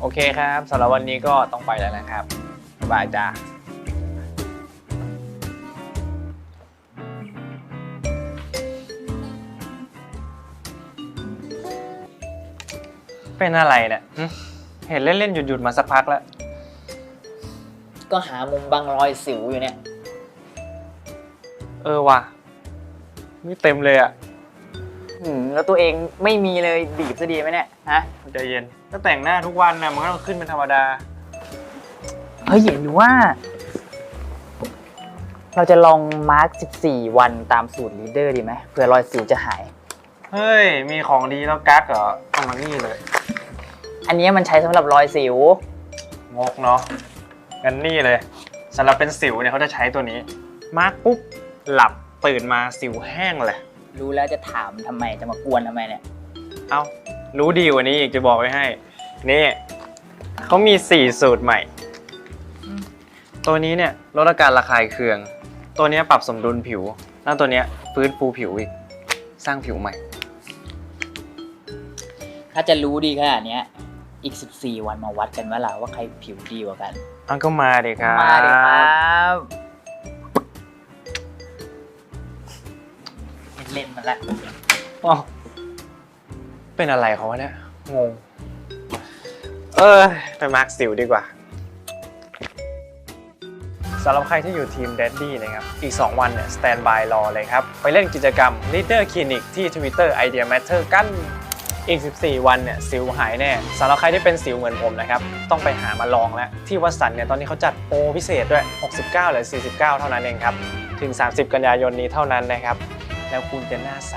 โอเคครับสำหรับวันนี้ก็ต้องไปแล้วนะครับบ๊ายบายจ้าเป็นอะไรเนี่ยหึเห็นเล่นๆ หยุดๆ มาสักพักแล้ว ก็หามุมบังรอยสิวอยู่เนี่ย เออว่ะนี่เต็มเลยอะ อืมแล้วตัวเองไม่มีเลยบีบซะดีไหมเนี่ยฮะใจเย็นก็แต่งหน้าทุกวันนะมันก็ต้องขึ้นเป็นธรรมดา เฮ้ยหรือว่า เราจะลองมาร์ก14 วันตามสูตรลีดเดอร์ดีไหมเผื่อรอยสิวจะหาย เฮ้ย มีของดีแล้วกั๊กเหรอเอามานี่เลย อันนี้มันใช้สำหรับรอยสิว งกเนาะงั้นนี่เลยสำหรับเป็นสิวเนี่ยเขาจะใช้ตัวนี้ มาร์กปุ๊บ หลับตื่นมาสิวแห้งเลย รู้แล้วจะถามทำไมจะมากวนทำไมเนี่ย เอ้า รู้ดีกว่านี้อีกจะบอกไว้ให้ นี่เขามี 4 สูตรใหม่ ตัวนี้เนี่ยลดอาการระคายเคือง ตัวเนี้ยปรับสมดุลผิว แล้วตัวเนี้ยฟื้นฟูผิวอีก สร้างผิวใหม่ ถ้าจะรู้ดีขนาดเนี้ย อีก 14 วันมาวัดกันว่าล่ะว่าใครผิวดีกว่ากันอันก็มาดิครับ มาดิครับ ล่นมันละอ้าวเป็นอะไรเขาวะเนี่ย งง เออไปมาร์คสิวดีกว่า สำหรับใครที่อยู่ทีม d ดดดี้นะครับ อีก 2 วันเนี่ยสแตนบายรอเลยครับ ไปเล่นกิจกรรม Leader Clinic ที่ Twitter Idea Matter กันอีก 14 วันเนี่ยสิวหายแน่สำหรับใครที่เป็นสิวเหมือนผมนะครับ ต้องไปหามาลองแล้ว ที่วัดสันเนี่ยตอนนี้เขาจัดโปรพิเศษด้วย 69หรือ49 เท่านั้นเองครับ ถึง 30 กันยายนนี้เท่านั้นนะครับ แล้วคุณจะหน้าใส